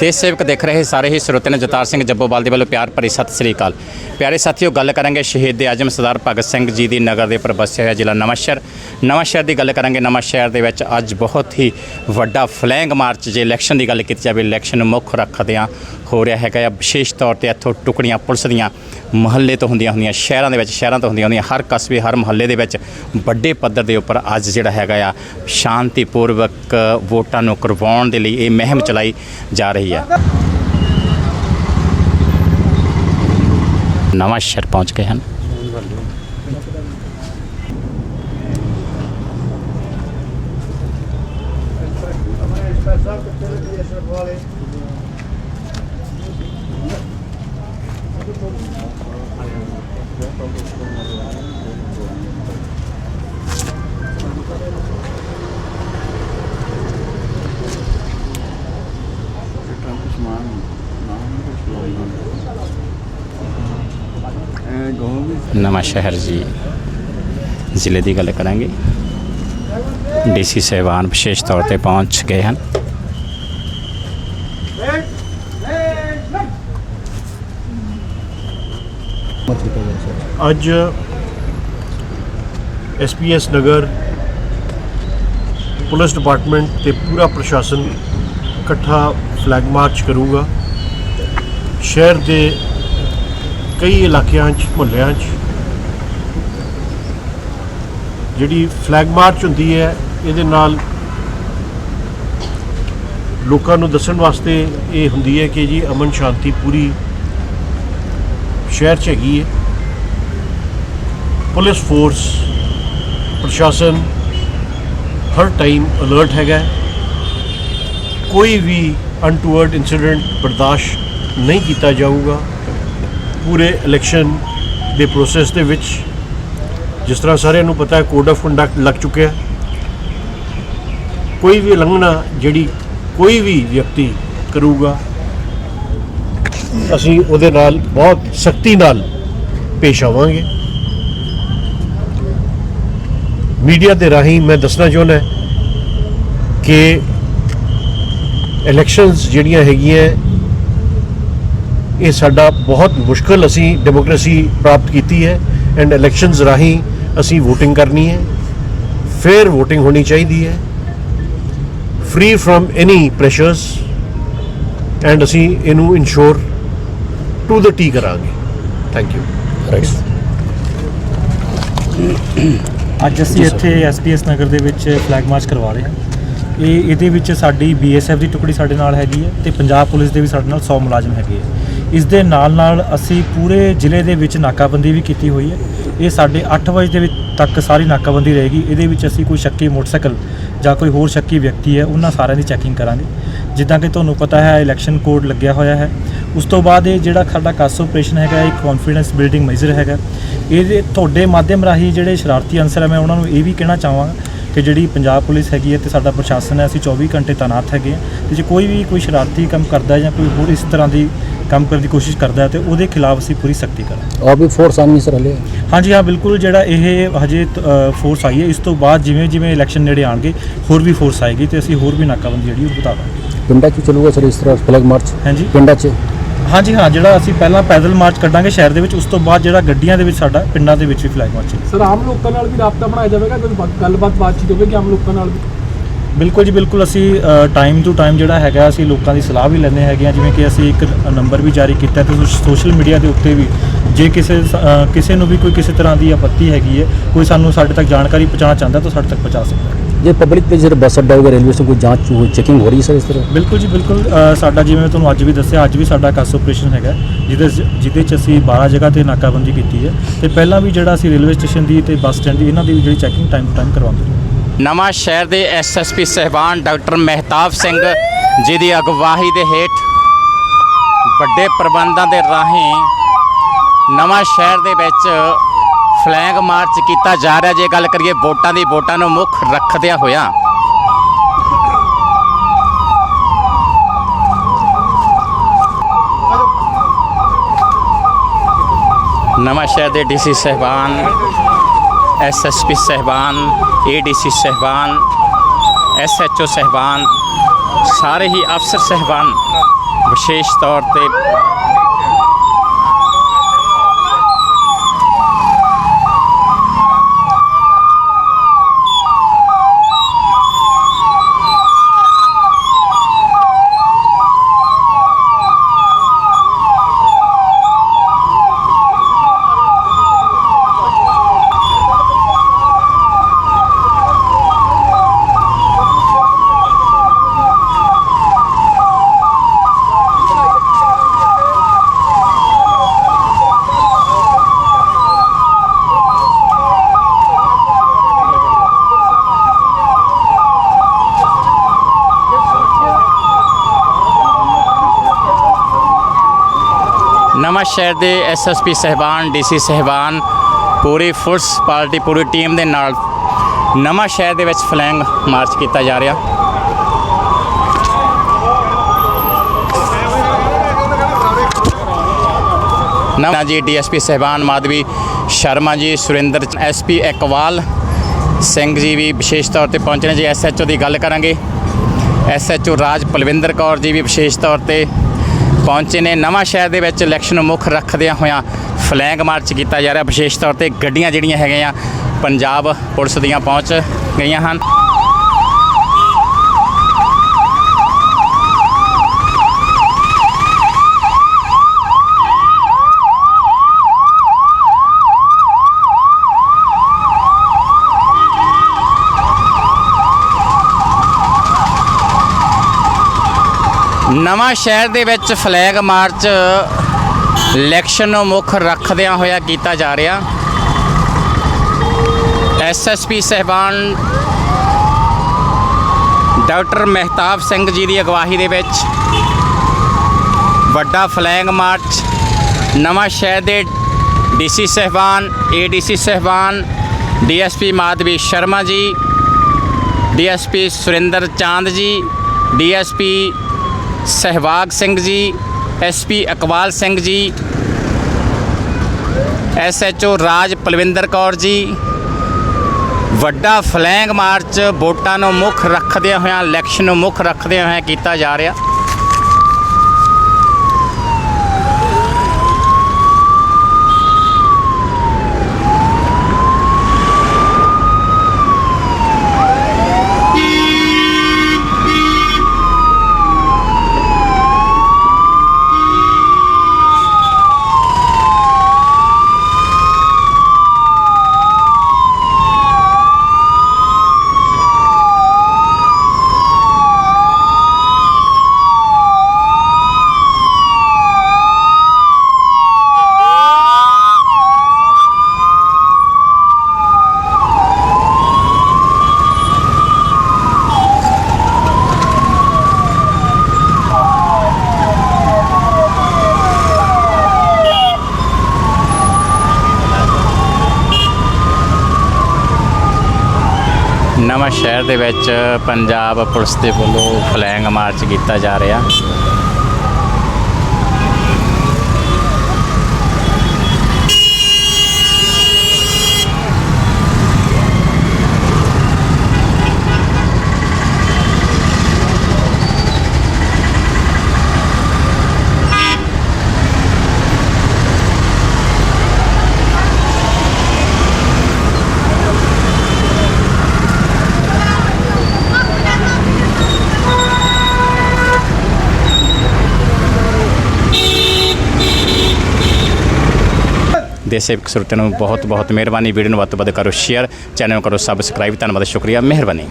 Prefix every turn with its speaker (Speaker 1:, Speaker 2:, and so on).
Speaker 1: ਦੇਸ਼ ਸੇਵਕ ਦੇਖ ਰਹੇ ਸਾਰੇ ਹੀ ਸਰੋਤੇ ਨੇ ਜਤਾਰ ਸਿੰਘ ਜੱਬੋਵਾਲ ਦੇ ਵੱਲੋਂ ਪਿਆਰ ਭਰੀ ਸਤਿ ਸ੍ਰੀ ਅਕਾਲ। ਪਿਆਰੇ ਸਾਥੀਓ, ਗੱਲ ਕਰਾਂਗੇ ਸ਼ਹੀਦ ਦੇ ਆਜਮ ਸਰਦਾਰ ਭਗਤ ਸਿੰਘ ਜੀ ਦੀ ਨਗਰ ਦੇ ਉੱਪਰ ਵਸਿਆ ਹੋਇਆ ਜ਼ਿਲ੍ਹਾ ਨਵਾਂਸ਼ਹਿਰ। ਨਵਾਂਸ਼ਹਿਰ ਦੀ ਗੱਲ ਕਰਾਂਗੇ, ਨਵਾਂਸ਼ਹਿਰ ਦੇ ਵਿੱਚ ਅੱਜ ਬਹੁਤ ਹੀ ਵੱਡਾ ਫਲੈਂਗ ਮਾਰਚ ਜੇ ਇਲੈਕਸ਼ਨ ਦੀ ਗੱਲ ਕੀਤੀ ਜਾਵੇ ਇਲੈਕਸ਼ਨ ਨੂੰ ਮੁੱਖ ਰੱਖਦਿਆਂ ਹੋ ਰਿਹਾ ਹੈਗਾ ਆ। ਵਿਸ਼ੇਸ਼ ਤੌਰ ਤੇ ਇੱਥੋਂ ਟੁਕੜੀਆਂ ਪੁਲਿਸ ਦੀਆਂ ਮਹੱਲੇ ਤੋਂ ਹੁੰਦੀਆਂ ਹੁੰਦੀਆਂ, ਸ਼ਹਿਰਾਂ ਦੇ ਵਿੱਚ, ਸ਼ਹਿਰਾਂ ਤੋਂ ਹੁੰਦੀਆਂ ਹੁੰਦੀਆਂ, ਹਰ ਕਸਬੇ, ਹਰ ਮਹੱਲੇ ਦੇ ਵਿੱਚ ਵੱਡੇ ਪੱਧਰ ਦੇ ਉੱਪਰ ਅੱਜ ਜਿਹੜਾ ਹੈਗਾ ਆ, ਸ਼ਾਂਤੀਪੂਰਵਕ ਵੋਟਾਂ ਨੂੰ ਕਰਵਾਉਣ ਦੇ ਲਈ ਇਹ ਮਹਿਮ ਚਲਾਈ ਜਾ ਰਹੀ ਹੈ ਨਵਾਂ ਸ਼ਹਿਰ ਪਹੁੰਚ ਗਏ ਹਨ। ਨਵਾਂ ਸ਼ਹਿਰ ਜੀ ਜ਼ਿਲ੍ਹੇ ਦੀ ਗੱਲ ਕਰਾਂਗੇ। ਡੀਸੀ ਸਹਿਬਾਨ ਵਿਸ਼ੇਸ਼ ਤੌਰ ਤੇ ਪਹੁੰਚ ਗਏ ਹਨ।
Speaker 2: ਅੱਜ ਐਸਪੀਐਸ ਨਗਰ ਪੁਲਿਸ ਡਿਪਾਰਟਮੈਂਟ ਤੇ ਪੂਰਾ ਪ੍ਰਸ਼ਾਸਨ ਇਕੱਠਾ ਫਲੈਗ ਮਾਰਚ ਕਰੂਗਾ। ਸ਼ਹਿਰ ਦੇ ਕਈ ਇਲਾਕਿਆਂ 'ਚ, ਮੁਹੱਲਿਆਂ 'ਚ ਜਿਹੜੀ ਫਲੈਗ ਮਾਰਚ ਹੁੰਦੀ ਹੈ, ਇਹਦੇ ਨਾਲ ਲੋਕਾਂ ਨੂੰ ਦੱਸਣ ਵਾਸਤੇ ਇਹ ਹੁੰਦੀ ਹੈ ਕਿ ਜੀ ਅਮਨ ਸ਼ਾਂਤੀ ਪੂਰੀ ਸ਼ਹਿਰ 'ਚ ਹੈਗੀ ਹੈ। ਪੁਲਿਸ ਫੋਰਸ ਪ੍ਰਸ਼ਾਸਨ ਹਰ ਟਾਈਮ ਅਲਰਟ ਹੈਗਾ ਕੋਈ ਵੀ ਅਨਟੂਵਰਡ ਇਨਸੀਡੈਂਟ ਬਰਦਾਸ਼ਤ ਨਹੀਂ ਕੀਤਾ ਜਾਊਗਾ। ਪੂਰੇ ਇਲੈਕਸ਼ਨ ਦੇ ਪ੍ਰੋਸੈਸ ਦੇ ਵਿੱਚ, ਜਿਸ ਤਰ੍ਹਾਂ ਸਾਰਿਆਂ ਨੂੰ ਪਤਾ ਹੈ ਕੋਡ ਆਫ ਕੰਡਕਟ ਲੱਗ ਚੁੱਕਿਆ ਕੋਈ ਵੀ ਉਲੰਘਣਾ ਜਿਹੜੀ ਕੋਈ ਵੀ ਵਿਅਕਤੀ ਕਰੂਗਾ, ਅਸੀਂ ਉਹਦੇ ਨਾਲ ਬਹੁਤ ਸਖਤੀ ਨਾਲ ਪੇਸ਼ ਆਵਾਂਗੇ। ਮੀਡੀਆ ਦੇ ਰਾਹੀਂ ਮੈਂ ਦੱਸਣਾ ਚਾਹੁੰਦਾ ਕਿ ਇਲੈਕਸ਼ਨਸ ਜਿਹੜੀਆਂ ਹੈਗੀਆਂ ਇਹ ਸਾਡਾ ਬਹੁਤ ਮੁਸ਼ਕਲ ਅਸੀਂ ਡੈਮੋਕ੍ਰੇਸੀ ਪ੍ਰਾਪਤ ਕੀਤੀ ਹੈ ਐਂਡ ਇਲੈਕਸ਼ਨਸ ਰਾਹੀਂ ਅਸੀਂ VOTING ਕਰਨੀ ਹੈ ਫੇਅਰ VOTING ਹੋਣੀ ਚਾਹੀਦੀ ਹੈ free from any pressures and ਅਸੀਂ ਇਹਨੂੰ ਇਨਸ਼ੋਰ ਟੂ ਦ ਟੀ ਕਰਾਂਗੇ। ਥੈਂਕ ਯੂ
Speaker 3: ਅੱਜ ਅਸੀਂ ਇੱਥੇ ਐਸਪੀਐਸ ਨਗਰ ਦੇ ਵਿੱਚ ਫਲੈਗ ਮਾਰਚ ਕਰਵਾ ਰਹੇ ਹਾਂ। ਇਹ ਇਹਦੇ ਵਿੱਚ ਸਾਡੀ ਬੀਐਸਐਫ ਦੀ ਟੁਕੜੀ ਸਾਡੇ ਨਾਲ ਹੈਗੀ ਹੈ ਤੇ ਪੰਜਾਬ ਪੁਲਿਸ ਦੇ ਵੀ ਸਾਡੇ ਨਾਲ 100 ਮੁਲਾਜ਼ਮ ਹੈਗੇ ਹੈ ਇਸ ਦੇ ਨਾਲ ਨਾਲ ਅਸੀਂ ਪੂਰੇ ਜ਼ਿਲ੍ਹੇ ਦੇ ਵਿੱਚ ਨਾਕਾਬੰਦੀ ਵੀ ਕੀਤੀ ਹੋਈ ਹੈ। ਇਹ ਸਾਡੇ 8 ਵਜੇ ਦੇ ਵਿੱਚ ਤੱਕ ਸਾਰੀ ਨਾਕਾਬੰਦੀ ਰਹੇਗੀ। ਇਹਦੇ ਵਿੱਚ ਅਸੀਂ ਕੋਈ ਸ਼ੱਕੀ ਮੋਟਰਸਾਈਕਲ ਜਾਂ ਕੋਈ ਹੋਰ ਸ਼ੱਕੀ ਵਿਅਕਤੀ ਹੈ, ਉਹਨਾਂ ਸਾਰਿਆਂ ਦੀ ਚੈਕਿੰਗ ਕਰਾਂਗੇ। ਜਿੱਦਾਂ ਕਿ ਤੁਹਾਨੂੰ ਪਤਾ ਹੈ, ਇਲੈਕਸ਼ਨ ਕੋਡ ਲੱਗਿਆ ਹੋਇਆ ਹੈ। ਉਸ ਤੋਂ ਬਾਅਦ ਇਹ ਜਿਹੜਾ ਸਾਡਾ ਕਾਸ ਆਪਰੇਸ਼ਨ ਹੈਗਾ, ਇਹ ਕੌਨਫੀਡੈਂਸ ਬਿਲਡਿੰਗ ਮੈਜਰ ਹੈਗਾ। ਇਹਦੇ ਤੁਹਾਡੇ ਮਾਧਿਅਮ ਰਾਹੀਂ ਜਿਹੜੇ ਸ਼ਰਾਰਤੀ ਅਨਸਰ ਹੈ ਮੈਂ ਉਹਨਾਂ ਨੂੰ ਇਹ ਵੀ ਕਹਿਣਾ ਚਾਹਾਂਗਾ ਕਿ ਜਿਹੜੀ ਪੰਜਾਬ ਪੁਲਿਸ ਹੈਗੀ ਹੈ ਤੇ ਸਾਡਾ ਪ੍ਰਸ਼ਾਸਨ ਹੈ ਅਸੀਂ 24 ਘੰਟੇ ਤਾਇਨਾਤ ਹੈਗੇ ਹਾਂ ਤੇ ਜੇ ਕੋਈ ਵੀ ਕੋਈ ਸ਼ਰਾਰਤੀ ਕੰਮ ਕਰਦਾ ਹੈ ਜਾਂ ਕੋਈ ਹੋਰ ਇਸ ਤਰ੍ਹਾਂ ਦੀ ਕੰਮ ਕਰਨ ਦੀ ਕੋਸ਼ਿਸ਼ ਕਰਦਾ ਹੈ ਤੇ ਉਹਦੇ ਖਿਲਾਫ ਅਸੀਂ ਪੂਰੀ ਸਖਤੀ ਕਰਾਂਗੇ
Speaker 4: और भी फोर्स आर्मी सर हले
Speaker 3: ਹਾਂਜੀ ਹਾਂ ਬਿਲਕੁਲ ਜਿਹੜਾ ਇਹ ਹਜੇ ਫੋਰਸ ਆਈ ਹੈ ਇਸ ਤੋਂ ਬਾਅਦ ਜਿਵੇਂ ਜਿਵੇਂ ਇਲੈਕਸ਼ਨ ਨੇੜੇ ਆਣਗੇ ਹੋਰ ਵੀ ਫੋਰਸ ਆਏਗੀ ਤੇ ਅਸੀਂ ਹੋਰ ਵੀ ਨਾਕਾਬੰਦੀ ਜਿਹੜੀ ਉਹ ਬਤਾ ਦਾਂਗੇ
Speaker 4: पिंडा च चलूगा सर इस तरह फ्लैग मार्च
Speaker 3: ਹਾਂਜੀ
Speaker 4: पिंडा च
Speaker 3: ਹਾਂਜੀ ਹਾਂ ਜਿਹੜਾ ਅਸੀਂ ਪਹਿਲਾਂ ਪੈਦਲ ਮਾਰਚ ਕੱਢਾਂਗੇ ਸ਼ਹਿਰ ਦੇ ਵਿੱਚ ਉਸ ਤੋਂ ਬਾਅਦ ਜਿਹੜਾ ਗੱਡੀਆਂ ਦੇ ਵਿੱਚ ਸਾਡਾ ਪਿੰਡਾਂ ਦੇ ਵਿੱਚ ਵੀ ਫਲੈਗ ਮਾਰਚ ਹੈ
Speaker 5: ਸਰ ਆਮ ਲੋਕਾਂ ਨਾਲ ਵੀ ਰਾਬਤਾ ਬਣਾਇਆ ਜਾਵੇਗਾ? ਕੋਈ ਬ- ਗੱਲਬਾਤ ਬਾਤਚੀਤ ਹੋਵੇਗੀ ਆਮ ਲੋਕਾਂ ਨਾਲ ਵੀ?
Speaker 3: ਬਿਲਕੁਲ ਜੀ ਬਿਲਕੁਲ ਅਸੀਂ ਟਾਈਮ ਟੂ ਟਾਈਮ ਜਿਹੜਾ ਹੈਗਾ ਅਸੀਂ ਲੋਕਾਂ ਦੀ ਸਲਾਹ ਵੀ ਲੈਂਦੇ ਹੈਗੇ ਆ ਜਿਵੇਂ ਕਿ ਅਸੀਂ ਇੱਕ ਨੰਬਰ ਵੀ ਜਾਰੀ ਕੀਤਾ ਤੇ ਸੋਸ਼ਲ ਮੀਡੀਆ ਦੇ ਉੱਤੇ ਵੀ ਜੇ ਕਿਸੇ ਸ- ਅ, ਕਿਸੇ ਨੂੰ ਵੀ ਕੋਈ ਕਿਸੇ ਤਰ੍ਹਾਂ ਦੀ ਆਪੱਤੀ ਹੈਗੀ ਹੈ ਕੋਈ ਸਾਨੂੰ ਸਾਡੇ ਤੱਕ ਜਾਣਕਾਰੀ ਪਹੁੰਚਾਉਣਾ ਚਾਹੁੰਦਾ ਤਾਂ ਸਾਡੇ ਤੱਕ ਪਹੁੰਚਾ ਸਕਦਾ ਹੈ।
Speaker 4: ਜੇ ਪਬਲਿਕ ਤੇ ਜਿਹੜਾ ਬੱਸ ਅੱਡਾ ਹੋਗਾ ਰੇਲਵੇ ਸਟੇਸ਼ਨ ਕੋਈ ਜਾਂਚ ਹੋਈ ਚੈਕਿੰਗ ਹੋ ਰਹੀ ਹੈ ਸਰ ਇਸ ਤਰ੍ਹਾਂ?
Speaker 3: ਬਿਲਕੁਲ ਜੀ ਬਿਲਕੁਲ। ਸਾਡਾ ਜਿਵੇਂ ਮੈਂ ਤੁਹਾਨੂੰ ਅੱਜ ਵੀ ਦੱਸਿਆ ਅੱਜ ਵੀ ਸਾਡਾ ਕਾਸ ਆਪਰੇਸ਼ਨ ਹੈਗਾ। ਜਿਹਦੇ ਜਿਹਦੇ ਚ ਅਸੀਂ 12 ਜਗ੍ਹਾ ਤੇ ਨਾਕਾਬੰਦੀ ਕੀਤੀ ਹੈ। ਤੇ ਪਹਿਲਾਂ ਵੀ ਜਿਹੜਾ ਅਸੀਂ ਰੇਲਵੇ ਸਟੇਸ਼ਨ ਦੀ ਤੇ ਬੱਸ ਸਟੈਂਡ ਦੀ ਇਹਨਾਂ ਦੀ ਵੀ ਜਿਹੜੀ ਚੈਕਿੰਗ ਟਾਈਮ ਟੂ ਟਾਈਮ ਕਰਵਾਉਂਦੇ ਹਾਂ।
Speaker 1: ਨਵਾਂ ਸ਼ਹਿਰ ਦੇ ਐਸਐਸਪੀ ਸਹਿਬਾਨ ਡਾਕਟਰ ਮਹਿਤਾਬ ਸਿੰਘ ਜੀ ਦੀ ਅਗਵਾਈ ਦੇ ਹੇਠ ਵੱਡੇ ਪ੍ਰਬੰਧਾਂ ਦੇ ਰਾਹੀਂ ਨਵਾਂ ਸ਼ਹਿਰ ਦੇ ਵਿੱਚ ਫਲੈਗ ਮਾਰਚ ਕੀਤਾ ਜਾ ਰਿਹਾ। ਜੇ ਗੱਲ ਕਰੀਏ ਵੋਟਾਂ ਦੀ, ਵੋਟਾਂ ਨੂੰ ਮੁੱਖ ਰੱਖਦਿਆਂ ਹੋਇਆਂ। ਨਵਾਂ ਸ਼ਹਿਰ ਦੇ ਡੀਸੀ ਸਹਿਬਾਨ ਐਸਐਸਪੀ ਸਹਿਬਾਨ ਏਡੀਸੀ ਸਹਿਬਾਨ ਐਸਐਚਓ ਸਹਿਬਾਨ, ਸਾਰੇ ਹੀ ਅਫਸਰ ਸਹਿਬਾਨ, ਵਿਸ਼ੇਸ਼ ਤੌਰ ਤੇ ਨਵਾਂ ਸ਼ਹਿਰ ਦੇ ਐਸਐਸਪੀ ਸਹਿਬਾਨ ਡੀਸੀ ਸਹਿਬਾਨ, ਪੂਰੀ ਫੋਰਸ ਪਾਰਟੀ, ਪੂਰੀ ਟੀਮ ਦੇ ਨਾਲ ਨਵਾਂ ਸ਼ਹਿਰ ਦੇ ਵਿੱਚ ਫਲੈਂਗ ਮਾਰਚ ਕੀਤਾ ਜਾ ਰਿਹਾ। ਨਵਾਂ ਜੀ ਡੀਐਸਪੀ ਸਹਿਬਾਨ ਮਾਧਵੀ ਸ਼ਰਮਾ ਜੀ, ਸੁਰਿੰਦਰ ਐਸਪੀ ਇਕਵਾਲ ਸਿੰਘ ਜੀ ਵੀ ਵਿਸ਼ੇਸ਼ ਤੌਰ ਤੇ ਪਹੁੰਚੇ ਨੇ ਜੀ ਐਸਐਚਓ ਦੀ ਗੱਲ ਕਰਾਂਗੇ ਐਸਐਚਓ ਰਾਜ ਪਲਵਿੰਦਰ ਕੌਰ ਜੀ ਵੀ ਵਿਸ਼ੇਸ਼ ਤੌਰ ਤੇ ਪਹੁੰਚੇ ਨੇ। ਨਵਾਂ ਸ਼ਹਿਰ ਦੇ ਵਿੱਚ ਇਲੈਕਸ਼ਨ ਨੂੰ ਮੁੱਖ ਰੱਖਦਿਆਂ ਹੋਇਆਂ ਫਲੈਗ ਮਾਰਚ ਕੀਤਾ ਜਾ ਰਿਹਾ। ਵਿਸ਼ੇਸ਼ ਤੌਰ ਤੇ ਗੱਡੀਆਂ ਜਿਹੜੀਆਂ ਹੈਗੀਆਂ ਪੰਜਾਬ ਪੁਲਿਸ ਦੀਆਂ ਪਹੁੰਚ ਗਈਆਂ ਹਨ। ਨਵਾਂ ਸ਼ਹਿਰ ਦੇ ਵਿੱਚ ਫਲੈਗ ਮਾਰਚ ਇਲੈਕਸ਼ਨ ਨੂੰ ਮੁੱਖ ਰੱਖਦਿਆਂ ਹੋਇਆ ਕੀਤਾ ਜਾ ਰਿਹਾ। ਐਸਐਸਪੀ ਸਹਿਬਾਨ ਡਾਕਟਰ ਮਹਿਤਾਬ ਸਿੰਘ ਜੀ ਦੀ ਅਗਵਾਈ ਦੇ ਵਿੱਚ ਵੱਡਾ ਫਲੈਗ ਮਾਰਚ, ਨਵਾਂ ਸ਼ਹਿਰ ਦੇ ਡੀਸੀ ਸਹਿਬਾਨ, ਏਡੀਸੀ ਸਹਿਬਾਨ, ਡੀਐਸਪੀ ਮਾਧਵੀ ਸ਼ਰਮਾ ਜੀ, ਡੀਐਸਪੀ ਸੁਰਿੰਦਰ ਚਾਂਦ ਜੀ, DSP Sehwag Singh ji SP Iqbal Singh ji SHO ਰਾਜ ਪਲਵਿੰਦਰ ਕੌਰ ਜੀ, ਵੱਡਾ ਫਲੈਂਗ ਮਾਰਚ ਵੋਟਾਂ ਨੂੰ ਮੁੱਖ ਰੱਖਦਿਆਂ ਹੋਇਆਂ, ਇਲੈਕਸ਼ਨ ਨੂੰ ਮੁੱਖ ਰੱਖਦਿਆਂ ਹੋਇਆਂ ਕੀਤਾ ਜਾ ਰਿਹਾ। ਨਵਾਂ ਸ਼ਹਿਰ ਦੇ ਵਿੱਚ ਪੰਜਾਬ ਪੁਲਿਸ ਦੇ ਵੱਲੋਂ ਫਲੈਂਗ ਮਾਰਚ ਕੀਤਾ ਜਾ ਰਿਹਾ। ਦੇਸ਼ ਸੇਵਕ ਸਰੋਤਿਆਂ ਨੂੰ ਬਹੁਤ ਬਹੁਤ ਮਿਹਰਬਾਨੀ। ਵੀਡੀਓ ਨੂੰ ਵੱਧ ਤੋਂ ਵੱਧ ਕਰੋ ਸ਼ੇਅਰ ਚੈਨਲ ਨੂੰ ਕਰੋ ਸਬਸਕ੍ਰਾਈਬ ਧੰਨਵਾਦ, ਸ਼ੁਕਰੀਆ, ਮਿਹਰਬਾਨੀ।